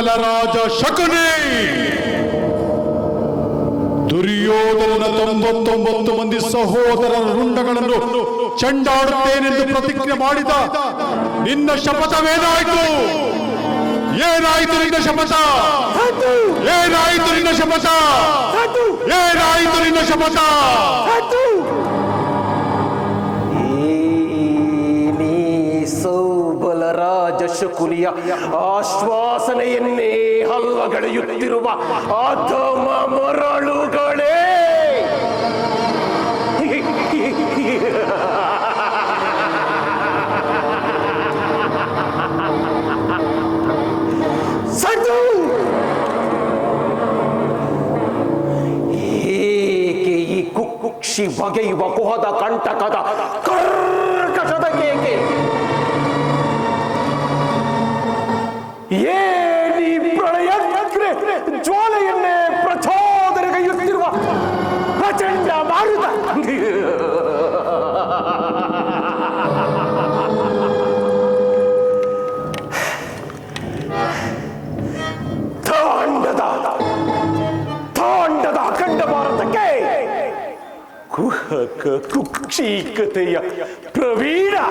ಸೌಬಲರಾಜ ಶಕುನಿ. ದುರ್ಯೋಧನನ ತೊಂಬತ್ತೊಂಬತ್ತು ಮಂದಿ ಸಹೋದರರ ರುಂಡಗಳನ್ನು ಚಂಡಾಡುತ್ತೇನೆಂದು ಪ್ರತಿಜ್ಞೆ ಮಾಡಿದ ನಿನ್ನ ಶಪಥವೇನಾಯಿತು ಏನಾಯಿತು? ನಿನ್ನ ಶಪಥ? ಏನಾಯಿತು ನಿನ್ನ ಶಪಥ? ಏನಾಯಿತು ನಿನ್ನ ಶಪಥ? ಶಕುನಿಯ ಆಶ್ವಾಸನೆಯನ್ನೇ ಹಲ್ಲಗಳೆಯುತ್ತಿರುವ ಅಧಮ ಮರಳುಗಳೇ. ಏಕೆ ಈ ಕುಕ್ಕುಕ್ಷಿ ಬಗೆಯುವ ಕುಹದ ಕಂಟಕದ 쿡쿡시끄대야 प्रवीणा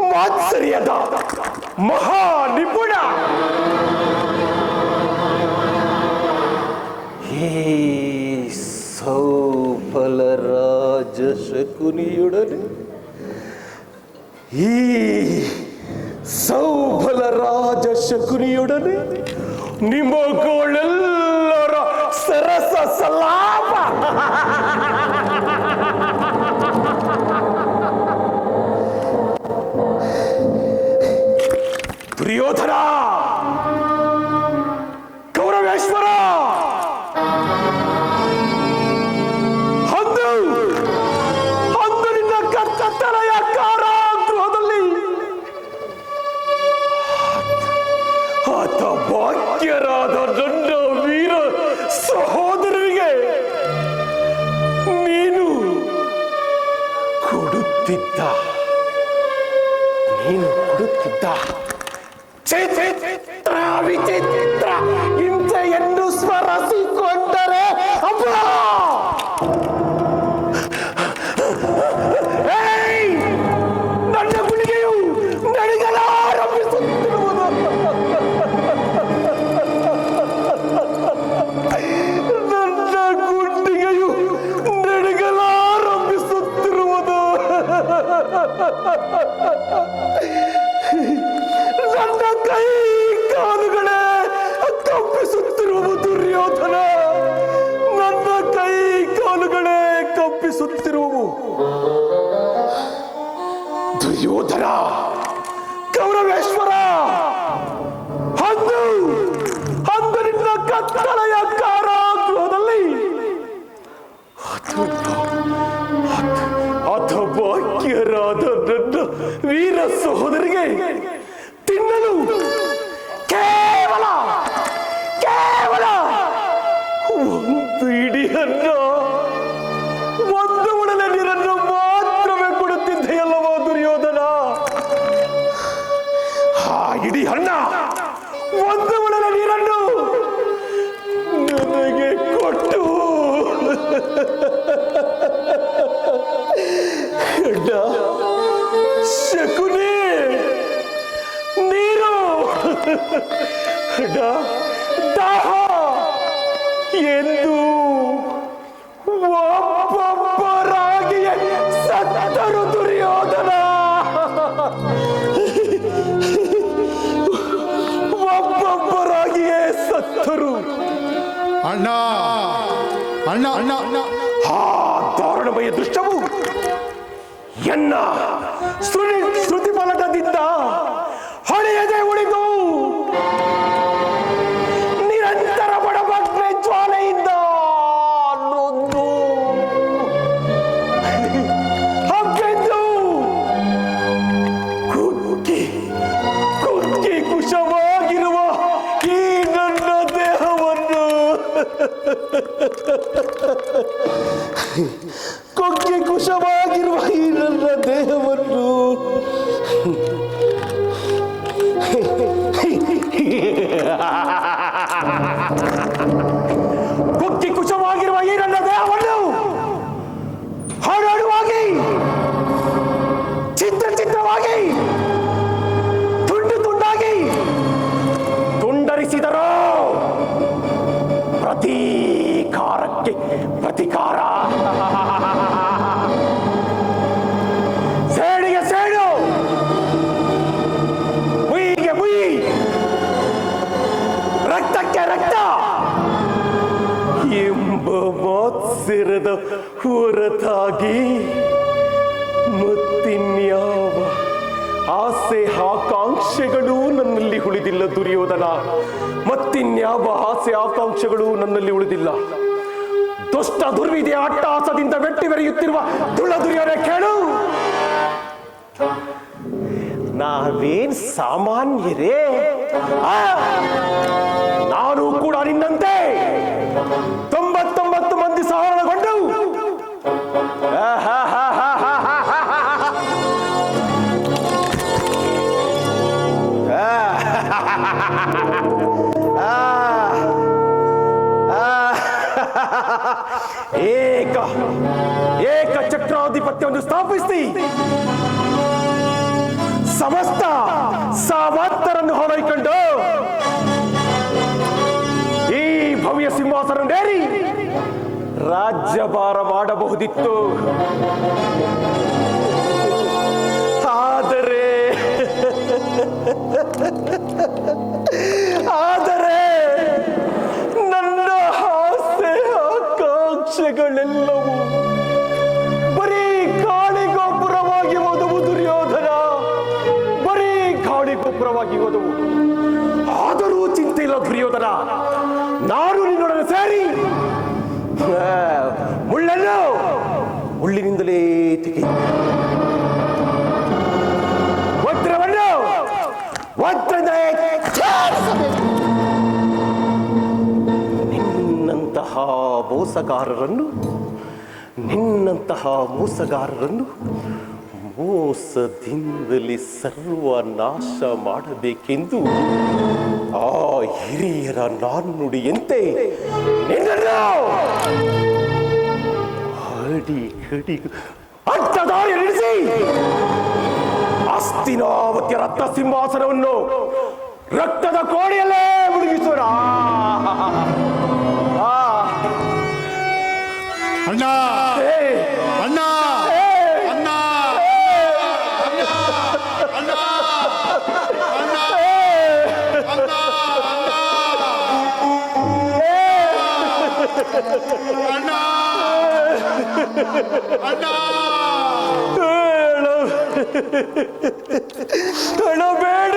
मात्सर्यदा महानिपुणा ही सौफल राजशकुनियुडने ही सौफल राजशकुनियुडने ಶಕುನಿಯೊಡನೆ ನಿಮಗಳೆಲ್ಲರ ಸರಸ ಸಲಾಪ ದುರ್ಯೋಧನ ಕೌರವೇಶ್ವರ ಭಾಗ್ಯರಾದ ದೊಡ್ಡ ವೀರ ಸಹೋದರರಿಗೆ ನೀನು ಕೊಡುತ್ತಿದ್ದ ನೀನು ಕೊಡುತ್ತಿದ್ದ ಚಿತ್ರ ವಿಚಿತ್ರ ಹಿಂಸೆಯನ್ನು ಸ್ಮರಿಸಿಕೊಂಡರೆ ಅಪ್ಪ ನೀರನ್ನು ಒಂದು ಉಡಲ ನೀರನ್ನು ಮಾತ್ರವೇ ಕೊಡುತ್ತಿದ್ದೆಯಲ್ಲವೋ ದುರ್ಯೋಧನ? ಹಾ, ಇಡೀ ಹಣ್ಣ ಒಂದು ಉಡಲ ನೀರನ್ನು ನನಗೆ ಕೊಟ್ಟು. ಶಕುನಿ, ನೀರು. ದಾಹ. ಏನ್ ಅಣ್ಣ ಅಣ್ಣ ಅಣ್ಣ ಅಣ್ಣ. ಆ ದಾರುಣಮಯ ದೃಷ್ಟವು. ಎನ್ನ ಶ್ರುತಿ ಶ್ರುತಿ ಫಲಕದಿಂದ ಕೊಕ್ಕೆ ಕುಶವಾಗಿರುವ ಈ ನನ್ನ ದೇಹವನ್ನು ಪ್ರತಿಕಾರ ಸೇಡಿಗೆ ಸೇಡು. ರಕ್ತಕ್ಕೆ ರಕ್ತ. ಎಂಬ ಹೊರತಾಗಿ ಮತ್ತಿನ್ಯಾವ ಆಸೆ ಆಕಾಂಕ್ಷೆಗಳು ನನ್ನಲ್ಲಿ ಉಳಿದಿಲ್ಲ ದುರ್ಯೋಧನ. ಮತ್ತಿನ್ಯಾವ ಆಸೆ ಆಕಾಂಕ್ಷೆಗಳು ನನ್ನಲ್ಲಿ ಉಳಿದಿಲ್ಲ. ದುಷ್ಟ ದುರ್ವಿಧಿಯ ಅಟ್ಟಹಾಸದಿಂದ ವೆಟ್ಟಿ ಬೆರೆಯುತ್ತಿರುವ ದುರ್ಯೋಧನ ಕೇಳು. ನಾವೇನ್ ಸಾಮಾನ್ಯರೇ? ನಾನು ಕೂಡ ನಿನ್ನಂತೆ ಏಕ ಚಕ್ರಾಧಿಪತ್ಯವನ್ನು ಸ್ಥಾಪಿಸಿ. ಸಮಸ್ತ ಸಾಮರ್ಥರನ್ನು ಹೊರೈಕೊಂಡು ಈ ಭವ್ಯ ಸಿಂಹಾಸನವೇರಿ ರಾಜ್ಯಭಾರ ಮಾಡಬಹುದಿತ್ತು. ಆದರೆ ಆದರೆ ನನ್ನ ಆಸೆ ಆಕಾಂಕ್ಷೆಗಳೆಲ್ಲವೂ ದುರ್ಯೋಧನ ನಾನು ನಿನ್ನೊಡನೆ ಸೇರಿ ಮುಳ್ಳನ್ನು ಮುಳ್ಳಿನಿಂದಲೇ ತೆಗೆಯುವೆ ವಜ್ರವನ್ನು ಛೇದಿಸಬೇಕು. ನಿನ್ನಂತಹ ಮೋಸಗಾರರನ್ನು ನಿನ್ನಂತಹ ಮೋಸಗಾರರನ್ನು ಮೋಸದಿಂದಲೇ ಸರ್ವನಾಶ ಮಾಡಬೇಕೆಂದು ಆ ಹಿರಿಯರ ನಾಣ್ಣುಡಿಯಂತೆ ನಿನ್ನನ್ನು ಹಡಿ ಹಡಿ ಅಡ್ಡದಾರಿ ನಿಲ್ಲಿಸಿ ಅಸ್ತಿನಾವತಿಯ ರತ್ನ ಸಿಂಹಾಸನವನ್ನು ರಕ್ತದ ಕೋಣೆಯಲ್ಲೇ ಮುಳುಗಿಸೋಣ ಆ, ಅಣ್ಣ ಏ, ಅಣ್ಣ ಅಣ್ಣ ಅಣ್ಣ ಅಳಬೇಡಿ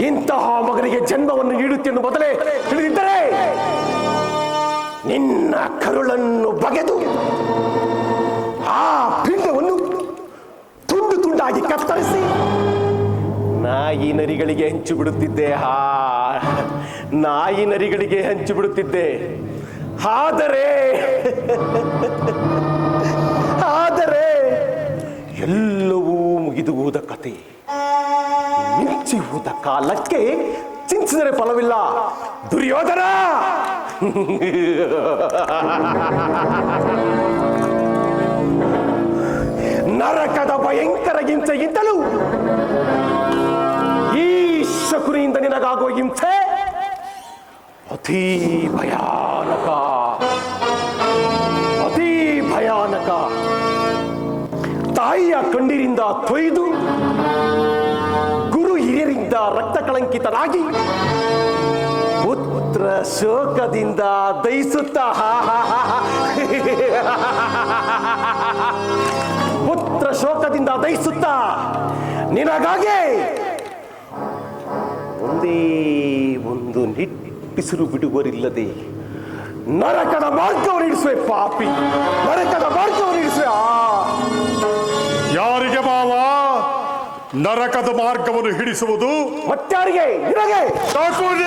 ಇಂತಹ ಮಗನಿಗೆ ಜನ್ಮವನ್ನು ನೀಡುತ್ತೆಂದು ಮೊದಲೇ ತಿಳಿದಿದ್ದರೆ ನಿನ್ನ ಕರುಳನ್ನು ಬಗೆದು ಆ ಪಿಂಡವನ್ನು ತುಂಡು ತುಂಡಾಗಿ ಕತ್ತರಿಸಿ ನಾಯಿ ನರಿಗಳಿಗೆ ಹಂಚು ಬಿಡುತ್ತಿದ್ದೆ. ಹಾ, ನಾಯಿ ನರಿಗಳಿಗೆ ಹಂಚು ಬಿಡುತ್ತಿದ್ದೆ. ಆದರೆ ಆದರೆ ಎಲ್ಲವೂ ಮುಗಿದು ಕತೆ. ಹೋದ ಕಾಲಕ್ಕೆ ಚಿಂತಿಸಿದರೆ ಫಲವಿಲ್ಲ. ದುರ್ಯೋಧನ! ನರಕದ ಭಯಂಕರ ಹಿಂಸೆಗಿಂತಲೂ ಈ ಶಕುನಿಯಿಂದ ನಿನಗಾಗುವ ಹಿಂಸೆ ಅತಿ ಭಯಾನಕ. ಅತಿ ಭಯಾನಕ. ತಾಯಿಯ ಕಣ್ಣೀರಿಂದ ತೊಯ್ದು ರಕ್ತ ಕಳಂಕಿತರಾಗಿ ಪುತ್ರ ಶೋಕದಿಂದ ದಯಿಸುತ್ತ ಪುತ್ರ ಶೋಕದಿಂದ ದಯಿಸುತ್ತ ನಿನಗಾಗಿ ಒಂದೇ ಒಂದು ನಿಟ್ಟಿಸಿರು ಬಿಡುವರಿಲ್ಲದೆ ನರಕದ ಮಾರ್ಗವನ್ನು ಇಡಿಸುವೆ ಪಾಪಿ. ನರಕದ ಮಾರ್ಗವನ್ನು ಇಡಿಸುವೆ ಆ. ಯಾರಿಗೆ ಮಾವ? ನರಕದ ಮಾರ್ಗವನ್ನು ಹಿಡಿಸುವುದು ನಿನಗೆ ಶಕುನಿ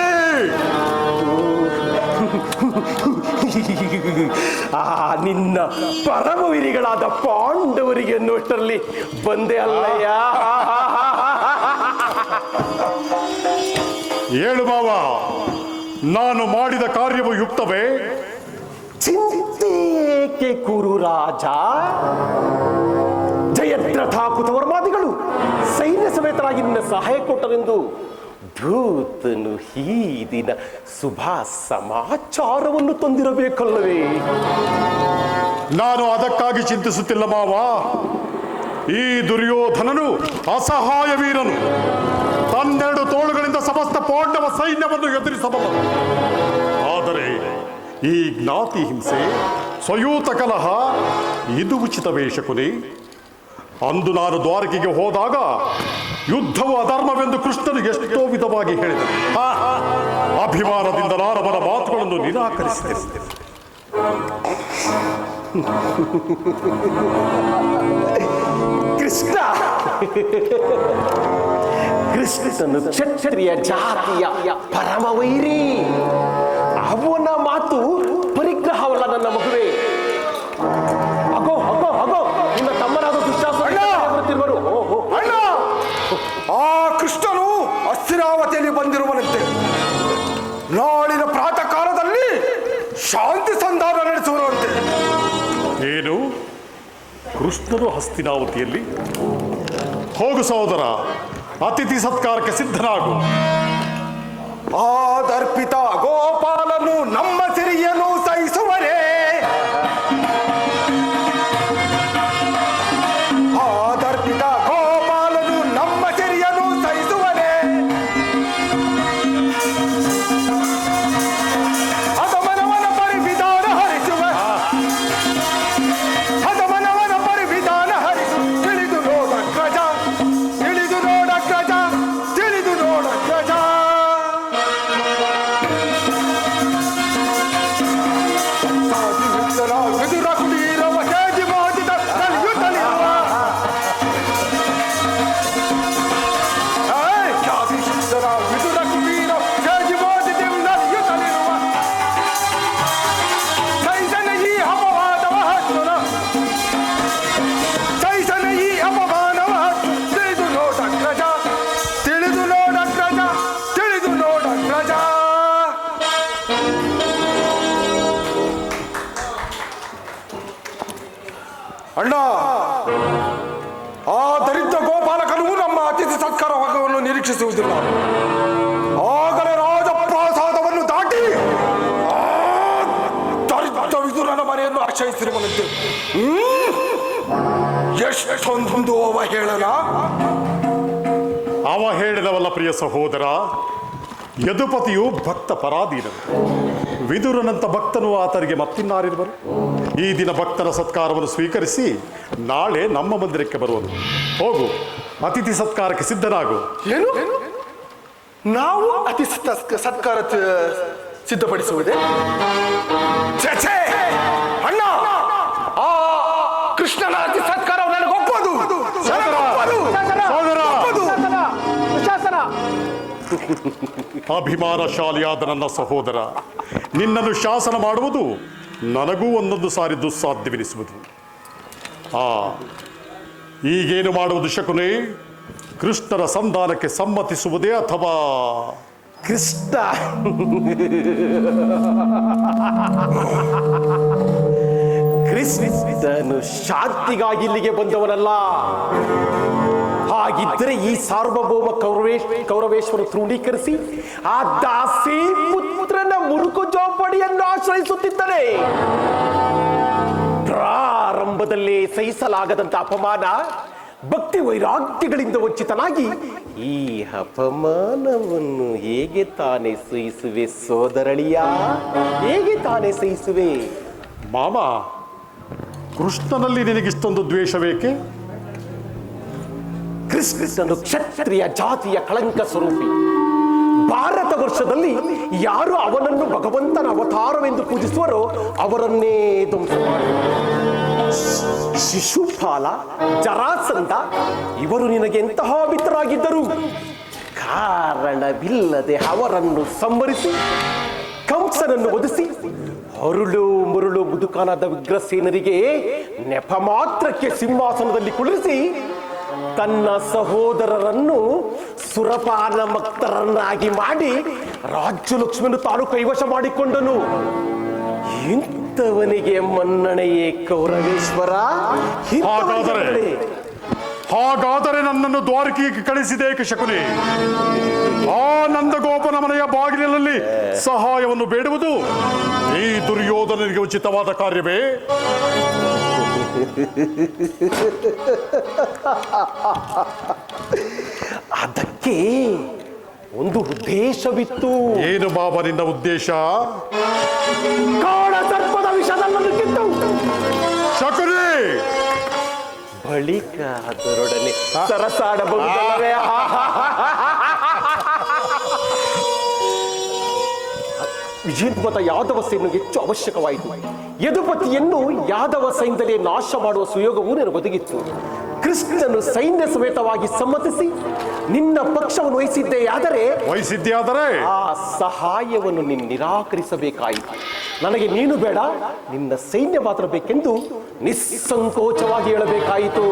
ಆ ನಿನ್ನ ಪರಮವಿರಿಗಳಾದ ಪಾಂಡವರಿಗೆ ಅನ್ನುವಷ್ಟರಲ್ಲಿ ಬಂದೆ ಅಲ್ಲಯ್ಯ. ಹೇಳು ಮಾವ ನಾನು ಮಾಡಿದ ಕಾರ್ಯವು ಯುಕ್ತವೇ? ಚಿಂತೆ ಕುರು ರಾಜ ಜಯದ್ರಥ ಕುತವರ್ಮಾದಿಗಳು ಸೈನ್ಯ ಸಮೇತರಾಗಿ ನಿನ್ನ ಸಹಾಯ ಕೊಟ್ಟರೆಂದು ಧೂತನು ಈ ದಿನ ಶುಭ ಸಮಾಚಾರವನ್ನು ತಂದಿರಬೇಕಲ್ಲವೇ? ನಾನು ಅದಕ್ಕಾಗಿ ಚಿಂತಿಸುತ್ತಿಲ್ಲ ಮಾವ. ಈ ದುರ್ಯೋಧನನು ಅಸಹಾಯ ವೀರನು. ತನ್ನೆರಡು ತೋಳುಗಳಿಂದ ಸಮಸ್ತ ಪಾಂಡವ ಸೈನ್ಯವನ್ನು ಎದುರಿಸಬಹುದು ಆದರೆ ಈ ಜ್ಞಾತಿ ಹಿಂಸೆ ಸ್ವಯೂತ ಕಲಹ, ಇದು ಉಚಿತ ಶಕುನಿ ಅಂದು ನಾನು ದ್ವಾರಕೆಗೆ ಹೋದಾಗ ಯುದ್ಧವು ಅಧರ್ಮವೆಂದು ಕೃಷ್ಣನು ಎಷ್ಟೋ ವಿಧವಾಗಿ ಹೇಳಿದನು ಅಭಿಮಾನದಿಂದ ನಾನು ಅವನ ಮಾತುಗಳನ್ನು ನಿರಾಕರಿಸಿದೆ ಕೃಷ್ಣ! ಕೃಷ್ಣನು ಕ್ಷತ್ರಿಯ ಜಾತಿಯ ಪರಮವೈರಿ. ಅವನ ಮಾತು ಪರಿಗ್ರಹವಲ್ಲ ನನ್ನ ಮಗುವೆ. ಶಾಂತಿ ಸಂಧಾನ ನಡೆಸುವರಂತೆ ಏನು? ಕೃಷ್ಣನು ಹಸ್ತಿನಾವತಿಯಲ್ಲಿ? ಹೋಗು ಸಹೋದರ ಅತಿಥಿ ಸತ್ಕಾರಕ್ಕೆ ಸಿದ್ಧನಾಗು. ಆದರ್ಪಿತ ದರ್ಪಿತ ಗೋಪಾಲನು ನಮ್ಮ ಮನೆಯನ್ನು ಬಂತು ಎಷ್ಟೊಂದೊಂದು ಅವ ಹೇಳನ ಅವ ಹೇಳಿದವಲ್ಲ ಪ್ರಿಯ ಸಹೋದರ. ಯದುಪತಿಯು ಭಕ್ತ ಪರಾಧೀನನು ವಿದುರನಂತ ಭಕ್ತನು ಆತನಿಗೆ ಮತ್ತಿನ್ನಾರಿರುವರು? ಈ ದಿನ ಭಕ್ತನ ಸತ್ಕಾರವನ್ನು ಸ್ವೀಕರಿಸಿ ನಾಳೆ ನಮ್ಮ ಮಂದಿರಕ್ಕೆ ಬರುವನು. ಹೋಗು ಅತಿಥಿ ಸತ್ಕಾರಕ್ಕೆ ಸಿದ್ಧನಾಗು. ಏನು? ನಾವು ಅತಿಥಿ ಸತ್- ಸತ್ಕಾರ ಸಿದ್ಧಪಡಿಸುವುದೇ? ಸಿದ್ಧಪಡಿಸುವುದೇ ಅಭಿಮಾನಶಾಲಿಯಾದ ನನ್ನ ಸಹೋದರ, ನಿನ್ನನ್ನು ಶಾಸನ ಮಾಡುವುದು ನನಗೂ ಒಂದೊಂದು ಸಾರಿ ದುಸ್ಸಾಧ್ಯವೆನಿಸುವುದು. ಆ, ಈಗೇನು ಮಾಡುವುದು ಶಕುನೇ? ಕೃಷ್ಣರ ಸಂಧಾನಕ್ಕೆ ಸಮ್ಮತಿಸುವುದೇ ಅಥವಾ? ಕೃಷ್ಣ. ಕೃಷ್ಣನು ಶಾಂತಿಗಾಗಿ ಇಲ್ಲಿಗೆ ಬಂದವನಲ್ಲ. ಹಾಗಿದ್ದರೆ ಈ ಸಾರ್ವಭೌಮ ಕೌರವೇಶ್ ಕೌರವೇಶ್ವರ ತೃಢೀಕರಿಸಿ ಆ ದಾಸಿ ಪುತ್ರನ ಮುರುಕು ಜೋಪಡಿಯನ್ನು ಆಶ್ರಯಿಸುತ್ತಿದ್ದಾನೆ ಪ್ರಾರಂಭದಲ್ಲೇ ಸಹಿಸಲಾಗದಂತ ಅಪಮಾನ ಭಕ್ತಿ ವೈರಾಗ್ಯಗಳಿಂದ ವಂಚಿತನಾಗಿ ಈ ಅಪಮಾನವನ್ನು ಹೇಗೆ ತಾನೇ ಸಹಿಸುವೆ ಸೋದರಳಿಯ? ಹೇಗೆ ತಾನೇ ಸಹಿಸುವೆ? ಮಾಮ, ಕೃಷ್ಣನಲ್ಲಿ ನಿನಗಿಷ್ಟೊಂದು ದ್ವೇಷವೇಕೆ ಕ್ರಿಸ್ತನು ಕ್ಷತ್ರಿಯ ಜಾತಿಯ ಕಳಂಕ ಸ್ವರೂಪಿ. ಭಾರತ ವರ್ಷದಲ್ಲಿ ಯಾರು ಅವನನ್ನು ಭಗವಂತನ ಅವತಾರವೆಂದು ಪೂಜಿಸುವರೋ ಅವರನ್ನೇ ಧ್ವಂಸ ಶಿಶುಪಾಲ, ಜರಾಸಂಧ, ಇವರು ನಿನಗೆ ಎಂತಹ ಮಿತ್ರರಾಗಿದ್ದರು ಕಾರಣವಿಲ್ಲದೆ ಅವರನ್ನು ಸಂವರಿಸಿ ಕಂಸನನ್ನು ಒದಿಸಿ ಅರುಳು ಮುರುಳು ಮುದುಕಾನದ ವಿಗ್ರಸೇನರಿಗೆ ನೆಪ ಮಾತ್ರಕ್ಕೆ ಸಿಂಹಾಸನದಲ್ಲಿ ಕುಳಿರಿಸಿ ತನ್ನ ಸಹೋದರರನ್ನು ಸುರಪಾನ ಮಕ್ತರನ್ನಾಗಿ ಮಾಡಿ ರಾಜ್ಯಲಕ್ಷ್ಮಿಯನ್ನು ತಾನು ಕೈವಶ ಮಾಡಿಕೊಂಡನು. ಇಂಥವನಿಗೆ ಮನ್ನಣೆಯೇ ಕೌರವೇಶ್ವರ? ಹಾಗಾದರೆ ನನ್ನನ್ನು ದ್ವಾರಕಿಗೆ ಕಳಿಸಿದೆ ಶಕುನಿ. ಆ ನಂದಗೋಪನ ಮನೆಯ ಬಾಗಿಲಿನಲ್ಲಿ ಸಹಾಯವನ್ನು ಬೇಡುವುದು ಈ ದುರ್ಯೋಧನನಿಗೆ ಉಚಿತವಾದ ಕಾರ್ಯವೇ? ಅದಕ್ಕೆ ಒಂದು ಉದ್ದೇಶವಿತ್ತು. ಏನು ಬಾಬಾ ನಿನ್ನ ಉದ್ದೇಶ? ಕಾಡ ಸರ್ಪದ ವಿಷದಲ್ಲನ್ನು ಕಿತ್ತು. ಶಕುನಿ! ಬಳಿಕ ಅದರೊಡನೆ ಸರಸಾಡಬಹುದಲ್ಲವೇ? ವಿಜಯನ್ಮತ ಯಾದವ ಸೇನೆ ಹೆಚ್ಚು ಅವಶ್ಯಕವಾಯಿತು. ಯದುಪತಿಯನ್ನು ಯಾದವ ಸೈನ್ಯದಲ್ಲೇ ನಾಶ ಮಾಡುವ ಸುಯೋಗವೂ ನನಗೆ ಒದಗಿತ್ತು. ಕೃಷ್ಣನು ಸೈನ್ಯ ಸಮೇತವಾಗಿ ಸಮ್ಮತಿಸಿ ನಿನ್ನ ಪಕ್ಷವನ್ನು ವಹಿಸಿದ್ದೇ ಆದರೆ ಆದರೆ ಆ ಸಹಾಯವನ್ನು ನೀನು ನಿರಾಕರಿಸಬೇಕಾಯಿತು. ನನಗೆ ನೀನು ಬೇಡ ನಿನ್ನ ಸೈನ್ಯ ಮಾತ್ರ ಬೇಕೆಂದು ನಿಸ್ಸಂಕೋಚವಾಗಿ ಹೇಳಬೇಕಾಯಿತು.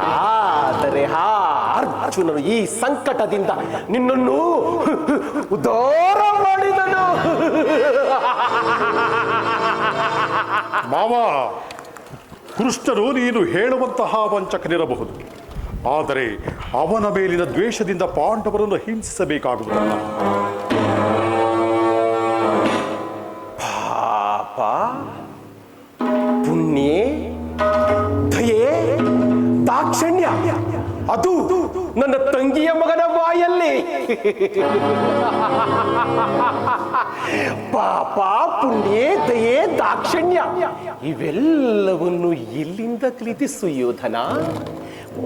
ಆದರೆ ಹಾ ಅರ್ಜುನನು ಈ ಸಂಕಟದಿಂದ ನಿನ್ನನ್ನು ಉದ್ಧಾರ ಮಾಡಿದನು ಮಾವ ಕೃಷ್ಣನು ನೀನು ಹೇಳುವಂತಹ ವಂಚಕನಿರಬಹುದು. ಆದರೆ ಅವನ ಮೇಲಿನ ದ್ವೇಷದಿಂದ ಪಾಂಡವರನ್ನು ಹಿಂಸಿಸಬೇಕಾಗುವುದಲ್ಲ. ಪಾಪ ಅದು ನನ್ನ ತಂಗಿಯ ಮಗನ ಬಾಯಲ್ಲಿ. ಪಾಪ ಪುಣ್ಯ ದಯೆ ದಾಕ್ಷಣ್ಯ. ಇವೆಲ್ಲವನ್ನು ಎಲ್ಲಿಂದ ಕಲಿತಿ ಸುಯೋಧನ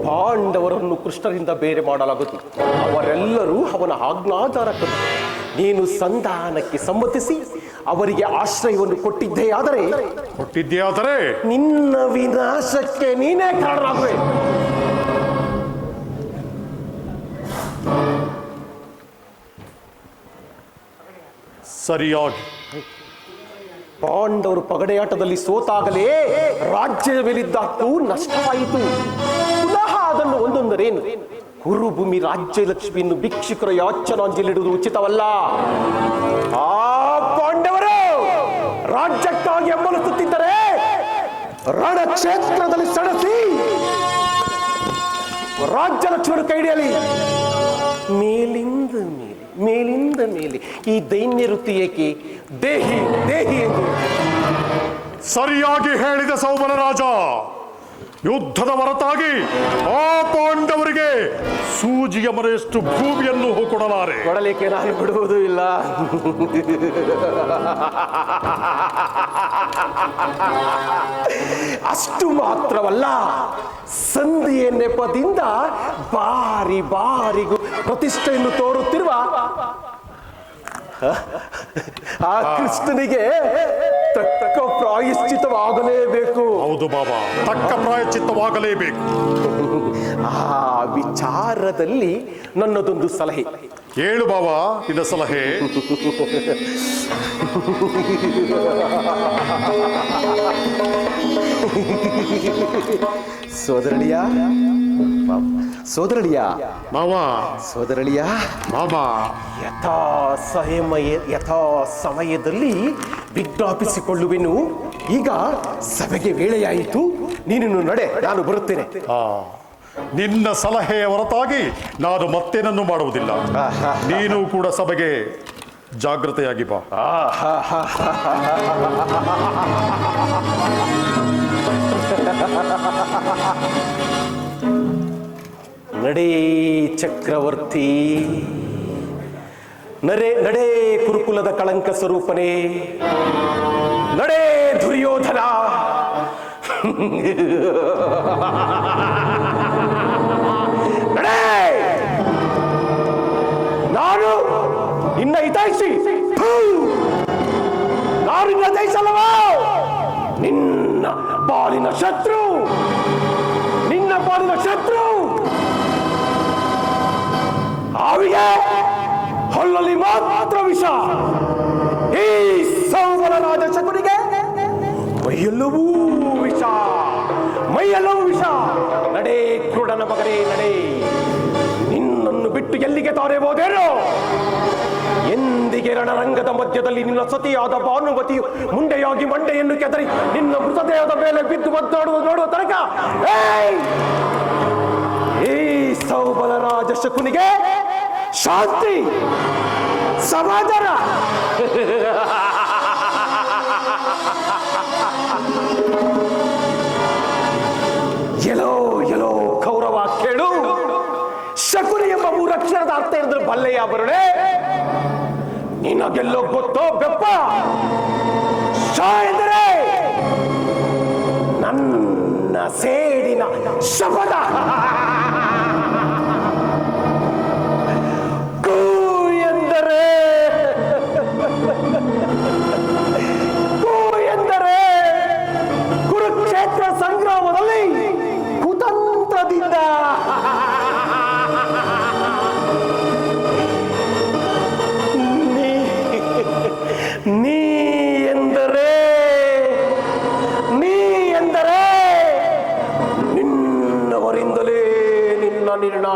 ಪಾಂಡವರನ್ನು ಕೃಷ್ಣರಿಂದ ಬೇರೆ ಮಾಡಲಾಗುತ್ತದೆ. ಅವರೆಲ್ಲರೂ ಅವನ ಆಜ್ಞಾಧಾರಕರು. ನೀನು ಸಂಧಾನಕ್ಕೆ ಸಮ್ಮತಿಸಿ ಅವರಿಗೆ ಆಶ್ರಯವನ್ನು ಕೊಟ್ಟಿದ್ದೇ ಆದರೆ ಕೊಟ್ಟಿದ್ಯಾದರೆ ನಿನ್ನ ವಿನಾಶಕ್ಕೆ ನೀನೇ ಕಾರಣರಾಗುವೆ. ಸರಿಯಾಗಿ ಪಾಂಡವರು ಪಗಡೆಯಾಟದಲ್ಲಿ ಸೋತಾಗಲೇ ರಾಜ್ಯದ ಮೇಲಿದ್ದ ಹಕ್ಕು ನಷ್ಟವಾಯಿತು. ಪುನಃ ಅದನ್ನು ಒಂದೊಂದರೇನು? ಕುರುಭೂಮಿ ರಾಜ್ಯ ಲಕ್ಷ್ಮಿಯನ್ನು ಭಿಕ್ಷುಕರ ಯಾಚನಾಂಜಲಿಡುವುದು ಉಚಿತವಲ್ಲ. ಆ ಪಾಂಡವರು ರಾಜ್ಯಕ್ಕಾಗಿ ಎಂಬಲಿಸುತ್ತಿದ್ದರೆ ರಣಕ್ಷೇತ್ರದಲ್ಲಿ ಸಡಸಿ ರಾಜ್ಯ ಲಕ್ಷ್ಮಿಯನ್ನು ಕೈ ಹಿಡಿಯಲಿ. ಮೇಲಿಂದ ಮೇಲೆ. ಮೇಲಿಂದ ಮೇಲೆ ಈ ದೈನ್ಯ ವೃತ್ತಿ ಏಕೆ ದೇಹಿ ದೇಹಿ ಎಂದು. ಸರಿಯಾಗಿ ಹೇಳಿದ ಸೌಮನ ರಾಜ ಯುದ್ಧದ ಹೊರತಾಗಿ ಆ ಪಾಂಡವರಿಗೆ ಸೂಜಿಯ ಮರೆಯಷ್ಟು ಭೂಮಿಯನ್ನು ಕೊಡಲಾರೆ ಕೊಡಲಿಕ್ಕೆ ನಾನು ಬಿಡುವುದೂ ಇಲ್ಲ. ಅಷ್ಟು ಮಾತ್ರವಲ್ಲ ಸಂಧಿಯ ನೆಪದಿಂದ ಬಾರಿ ಬಾರಿಗೂ ಪ್ರತಿಷ್ಠೆಯನ್ನು ತೋರುತ್ತಿರುವ ಆ ಕೃಷ್ಣನಿಗೆ ತಕ್ಕ ಪ್ರಾಯಶ್ಚಿತವಾಗಲೇಬೇಕು. ಹೌದು ಬಾಬಾ ತಕ್ಕ ಪ್ರಾಯಶ್ಚಿತವಾಗಲೇಬೇಕು. ಆ ವಿಚಾರದಲ್ಲಿ ನನ್ನದೊಂದು ಸಲಹೆ. ಹೇಳು ಬಾಬಾ ನಿನ್ನ ಸಲಹೆ. ಸೋದರಳಿಯ ಸೋದರಳಿಯ ಮಾವಾ ಸೋದರಳಿಯ ಮಾವಾ ಯಥಾ ಸಮಯ ಯಥಾ ಸಮಯದಲ್ಲಿ ವಿಜ್ಞಾಪಿಸಿಕೊಳ್ಳುವೆನು ಈಗ ಸಭೆಗೆ ವೇಳೆಯಾಯಿತು ನೀನು ನಡೆ ನಾನು ಬರುತ್ತೇನೆ ಆ, ನಿನ್ನ ಸಲಹೆಯ ಹೊರತಾಗಿ ನಾನು ಮತ್ತೇನನ್ನು ಮಾಡುವುದಿಲ್ಲ ನೀನು ಕೂಡ ಸಭೆಗೆ ಜಾಗೃತೆಯಾಗಿ ಬಾ ನಡೇ ಚಕ್ರವರ್ತಿ. ನಡೆ ನಡೇ ಕುರುಕುಲದ ಕಳಂಕ ಸ್ವರೂಪನೇ. ನಡೇ ದುರ್ಯೋಧನ. ನಡೆ! ನಾನು ನಿನ್ನ ಹಿತೈಸಿ ಥು! ನಾನು ನಿನ್ನ ಜಯಿಸಲವ ನಿನ್ನ ಬಾಲಿನ ಶತ್ರು ನಿನ್ನ ಪಾಲಿನ ಶತ್ರು ಆವಿಗೆ ಹೊಲ್ಲಲ್ಲಿ ಮಾತ್ರ ವಿಷ. ಈ ಸೌಬಲರಾಜ ಶಕುನಿಗೆ ಮೈಯೆಲ್ಲವೂ ವಿಷ. ಮೈಯೆಲ್ಲವೂ ವಿಷ. ನಡೆ ಕ್ರೂಡನ ಮಗನೇ, ನಡೆ. ನಿನ್ನನ್ನು ಬಿಟ್ಟು ಎಲ್ಲಿಗೆ ತಾರೇಬೋದೇನೋ ಎಂದಿಗೆ ರಣರಂಗದ ಮಧ್ಯದಲ್ಲಿ ನಿನ್ನ ಸತಿಯಾದ ಭಾನುಮತಿಯು ಮುಂಡೆಯಾಗಿ ಮಂಡೆಯನ್ನು ಕೆದರಿ ನಿನ್ನ ಮೃತದೇಹದ ಮೇಲೆ ಬಿದ್ದು ಒದ್ದಾಡುವ ನೋಡುವ ತನಕ ಸೌಬಲರಾಜ ಶಕುನಿಗೆ ಶಾಂತಿ, ಸಮಾಧಾನ. ಎಲೋ ಎಲೋ ಕೌರವ ಕೇಳು. ಶಕುನಿ ಎಂಬ ಮೂರಕ್ಷರದ ಅರ್ಥ ಇರಿದ್ರೆ ಬಲ್ಲೆಯ ಬರುಳೆ. ನಿನಗೆಲ್ಲೋ ಗೊತ್ತೋ ಬೆಪ್ಪ? ಎಂದರೆ ನನ್ನ ಸೇಡಿನ ಶಪಥ. ನಿನ್ನ